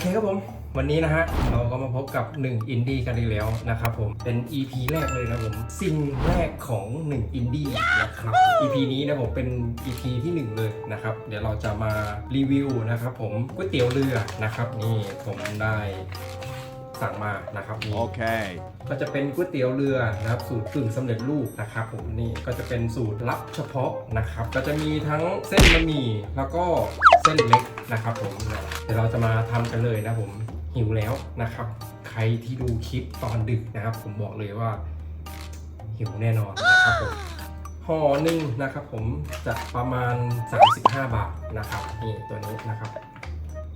โอเคครับผม วันนี้นะฮะ เราก็มาพบกับ 1 อินดี้กันอีกแล้วนะครับผม เป็น EP แรกเลยนะผมสิ่งแรกของ 1 อินดี้นะครับ EP นี้นะผมเป็น EP ที่ 1 เลยนะครับ เดี๋ยวเราจะมารีวิวนะครับผมก๋วยเตี๋ยวเรือนะครับ นี่ผมได้สั่งมานะครับนี่ Okay. ก็จะเป็นก๋วยเตี๋ยวเรือนะครับสูตรกึ่งสำเร็จรูปนะครับผมนี่ก็จะเป็นสูตรลับเฉพาะนะครับ ก็จะมีทั้งเส้นบะหมี่แล้วก็เส้นเล็ก นะครับผมเดี๋ยวเราจะมาทำกันเลยนะผมหิวแล้วนะครับ ใครที่ดูคลิปตอนดึกนะครับ ผมบอกเลยว่า หิวแน่นอนนะครับผมห่อหนึ่งนะครับ ผมจะประมาณ 35 บาทนะครับนี่ตัวนี้นะครับ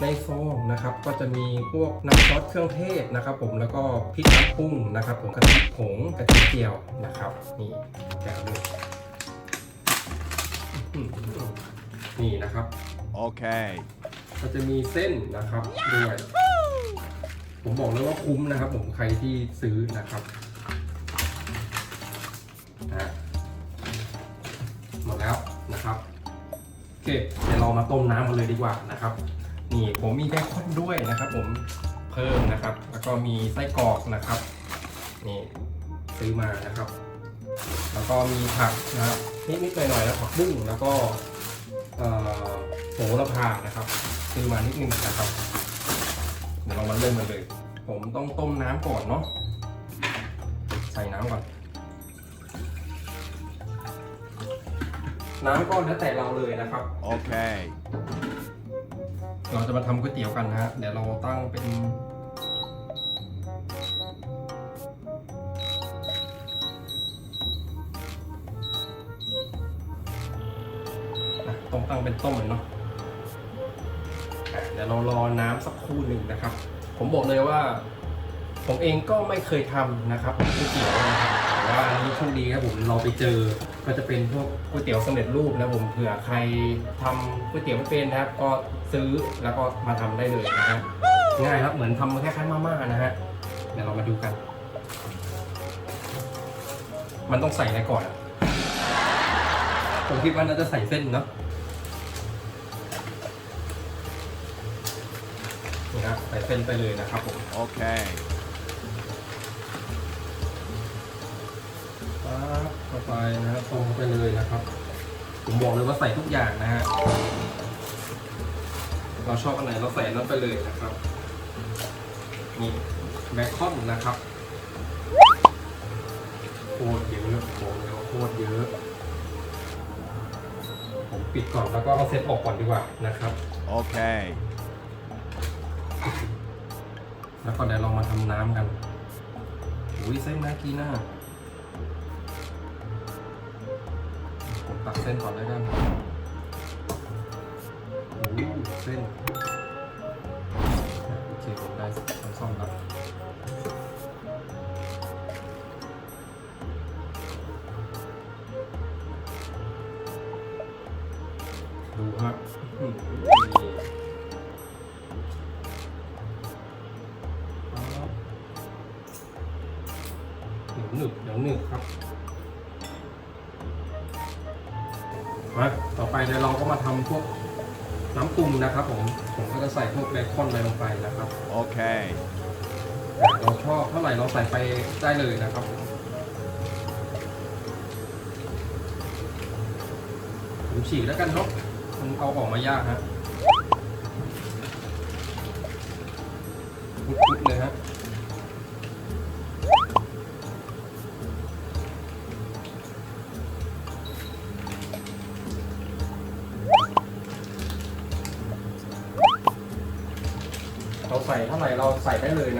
ในซองนะครับก็จะมีพวกน้ำซอสเครื่องเทศนะครับ ผมแล้วก็พริกน้ำปรุงนะครับ ผมกระเทิผงกระเทิเจียวนะครับนี่แกะเลยอื้อหือนี่นะครับ Okay. ก็จะมีเส้นนะครับด้วยผมบอกเลยว่าคุ้มนะครับ ผมใครที่ซื้อนะครับอะหมดแล้วนะครับโอเคเดี๋ยวเรามาต้มน้ำกันเลยดีกว่านะครับ นี่ผมมีเบคอนด้วยนะครับ ผมเพิ่มนะครับ แล้วก็มีไส้กรอกนะครับนี่ซื้อมานะครับ แล้วก็มีผักนะครับนิดๆหน่อยๆแล้วผักบุ้งแล้วก็โหระพานะครับ ซื้อมานิดนึงนะครับ เดี๋ยวเรามาเริ่มกันเลย ผมต้องต้มน้ำก่อนเนาะ ใส่น้ำก่อน น้ำก็แล้วแต่เราเลยนะครับ Okay. เราจะมาทำก๋วยเตี๋ยวกันนะฮะ เดี๋ยวเราตั้งเป็นอะต้องตั้งเป็นต้มเลยเนาะอะ เดี๋ยวเรารอน้ำสักครู่หนึ่งนะครับ ผมบอกเลยว่า ผมเองก็ไม่เคยทำนะครับก๋วยเตี๋ยวนะครับแต่ว่าอันนี้โชคดีครับผมเราไปเจอก็จะเป็นพวกก๋วยเตี๋ยวสำเร็จรูปนะผมเผื่อใครทำก๋วยเตี๋ยวไม่เป็นนะครับ ก็ซื้อแล้วก็มาทำได้เลยนะฮะง่ายครับเหมือนทำคล้ายๆมาม่านะฮะเดี๋ยวเรามาดูกัน มันต้องใส่อะไรก่อน ผมคิดว่าน่าจะใส่เส้นเนาะ ใส่เส้นไปเลยนะครับผม Okay. ปั๊บเข้าไปนะครับตรงไปเลยนะครับ ผมบอกเลยว่าใส่ทุกอย่างนะฮะเราชอบอันไหนเราใส่อันนั้นไปเลยนะครับนี่แบคอนนะครับโคตรเยอะผมเลยว่าโคตรเยอะผมปิดก่อนแล้วก็เอาเซตออกก่อนดีกว่านะครับ Okay. แล้วก็เดี๋ยวเรามาทำน้ำกันอุ้ยเส้นน่ากินน่ะผมตักเส้นก่อนแล้วกันอู้เส้น โอเคผมได้ช้อนซ่อมแล้วดูฮะ หือนี่เดี๋ยวหนึบเดี๋ยวหนึบครับ มาต่อไปเดี๋ยวเราก็มาทำพวกน้ำปรุงนะครับผม ผมก็จะใส่พวกเบคอนอะไรลงไปนะครับ Okay. เราชอบเท่าไหร่เราใส่ไปได้เลยนะครับผมผมฉีกแล้วกันเนาะมันเอาออกมายากฮะพุดๆเลยฮะ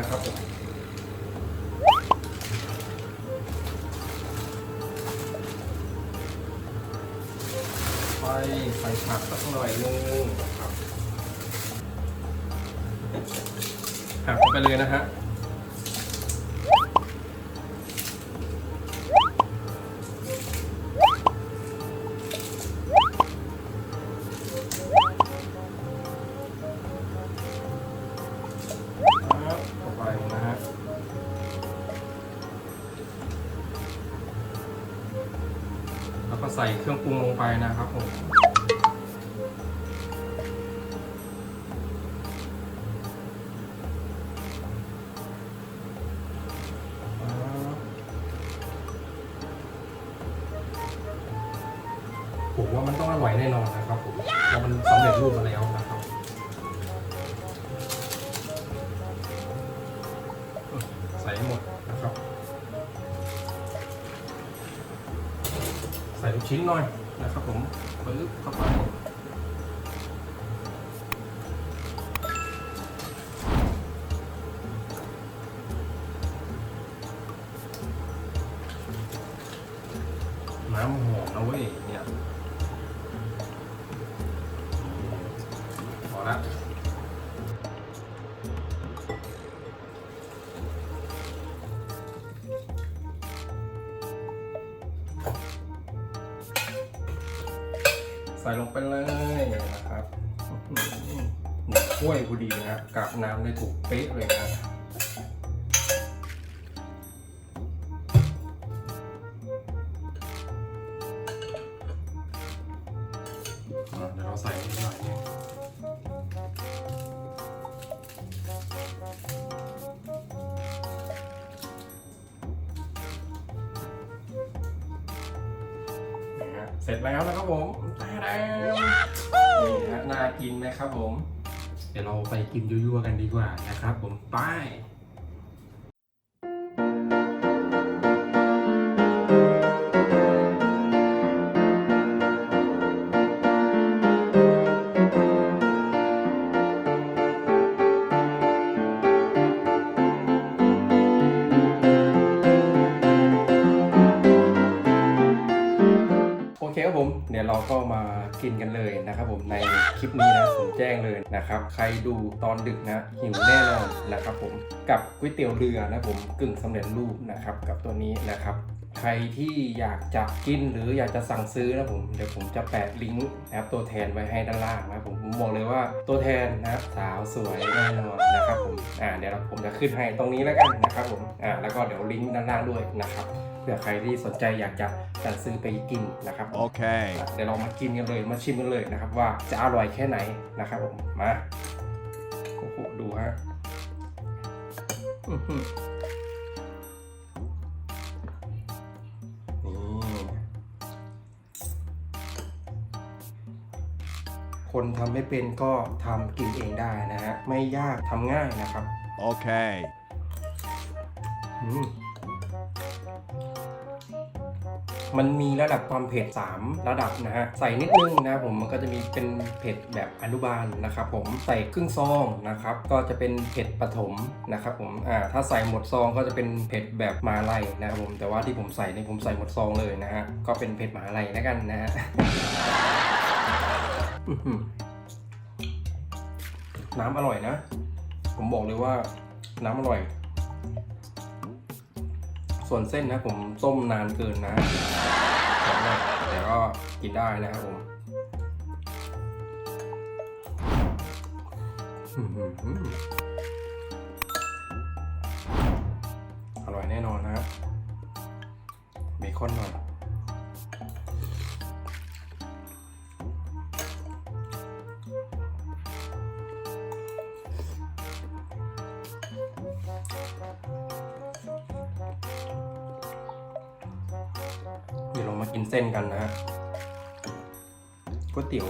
นะครับผมไปใส่ผักสักหน่อยนึงครับผักไปเลยนะฮะ ใส่เครื่องปรุงลงไปนะครับผมผมว่ามันต้องอร่อยแน่นอนนะครับผมแล้วมันสำเร็จรูปมาแล้วครับ ชิ้นหน่อยนะครับผม ใส่ลงไปเลยนะครับข้อหือหนึ่งถ้วยพอดีนะครับกับน้ำได้ถูกเป๊ะเลยนะ เสร็จแล้วนะครับผมตาดามนี่ฮะน่ากินไหมครับผม เดี๋ยวเราไปกินยั่วๆกันดีกว่านะครับผม ไป เดี๋ยวเราก็มากินกันเลยนะครับผมในคลิปนี้นะผมแจ้งเลยนะครับ ใครดูตอนดึกนะหิวแน่นอนนะครับผมกับก๋วยเตี๋ยวเรือนะผมกึ่งสำเร็จรูปนะครับกับตัวนี้นะครับใครที่อยากจะกินหรืออยากจะสั่งซื้อนะผมเดี๋ยวผมจะแปะลิงก์นะครับตัวแทนไว้ให้ด้านล่างนะผมผมบอกเลยว่าตัวแทนนะครับสาวสวยแน่นอนนะครับผมอ่าเดี๋ยวผมจะขึ้นให้ตรงนี้แล้วกันนะครับผมอ่าแล้วก็เดี๋ยวลิงก์ด้านล่างด้วยนะครับ เผื่อใครที่สนใจอยากจะสั่งซื้อไปกินนะครับ Okay. เดี๋ยวเรามากินกันเลยมาชิมกันเลยนะครับ ว่าจะอร่อยแค่ไหนนะครับผมมาโอ้โหดูฮะอื้อหือนี่คนทำไม่เป็นก็ทำกินเองได้นะฮะ ไม่ยากทำง่ายนะครับ Okay. อืม มันมีระดับความเผ็ด 3 ระดับนะฮะ ใส่นิดนึงนะผมมันก็จะมีเป็นเผ็ดแบบอนุบาลนะครับผมใส่ครึ่งซองนะครับก็จะเป็นเผ็ดปฐมนะครับผมอ่าถ้าใส่หมดซองก็จะเป็นเผ็ดแบบมาลัยนะครับผมแต่ว่าที่ผมใส่นี่ผมใส่หมดซองเลยนะฮะก็เป็นเผ็ดมาลัยแล้วกันนะฮะน้ำอร่อยนะ ผมบอกเลยว่าน้ำอร่อย ส่วนเส้นนะผมต้มนานเกินนะแต่ก็กินได้นะครับผมอื้อหืออร่อยแน่นอนนะครับเบคอนหน่อย กินเส้นกันนะฮะก๋วยเตี๋ยว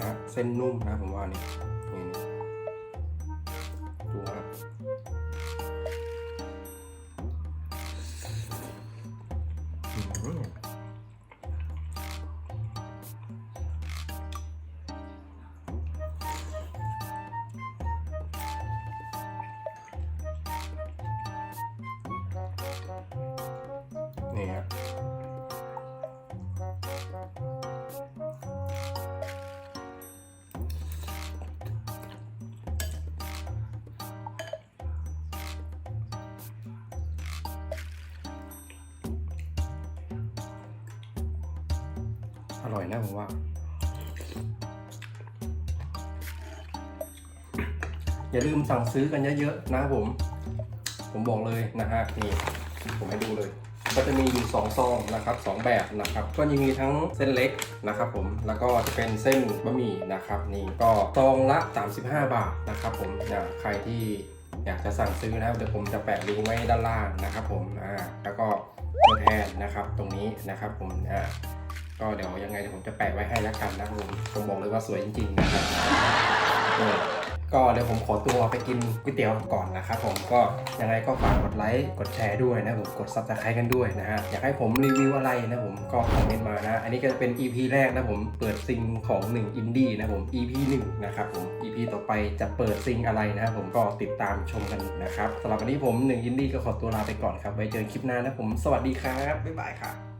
นะเส้นนุ่มนะผมว่านี่นี่นี่ดูฮะอื้อหือนี่ฮะ อร่อยนะผมว่า อย่าลืมสั่งซื้อกันเยอะๆนะผม ผมบอกเลยนะฮะนี่ผมให้ดูเลย ก็จะมีอยู่2ซองนะครับสองแบบนะครับก็จะมีทั้งเส้นเล็กนะครับผมแล้วก็จะเป็นเส้นบะหมี่นะครับนี่ก็ซองละ 35 บาทนะครับผมอ่าใครที่อยากจะสั่งซื้อนะครับเดี๋ยวผมจะแปะลิงก์ไว้ด้านล่างนะครับผมอ่าแล้วก็ตัวแทนนะครับตรงนี้นะครับผมอ่า ก็เดี๋ยวยังไงเดี๋ยวผมจะแปะไว้ให้แล้วกันนะครับผมผมบอกเลยว่าสวยจริงๆนะครับก็เดี๋ยวผมขอตัวไปกินก๋วยเตี๋ยวก่อนนะครับผมก็ยังไงก็ฝากกดไลค์กดแชร์ด้วยนะผมกดซับสไครต์กันด้วยนะฮะอยากให้ผมรีวิวอะไรนะผมก็คอมเมนต์มานะ อันนี้ก็จะเป็น EP แรกนะผมเปิดซิงของ1อินดี้นะผม EP 1นะครับผม EP ต่อไปจะเปิดซิงอะไรนะผมก็ติดตามชมกันนะครับสำหรับวันนี้ผม1อินดี้ก็ขอตัวลาไปก่อนครับไว้เจอกันคลิปหน้านะผมสวัสดีครับบ๊ายบายครับ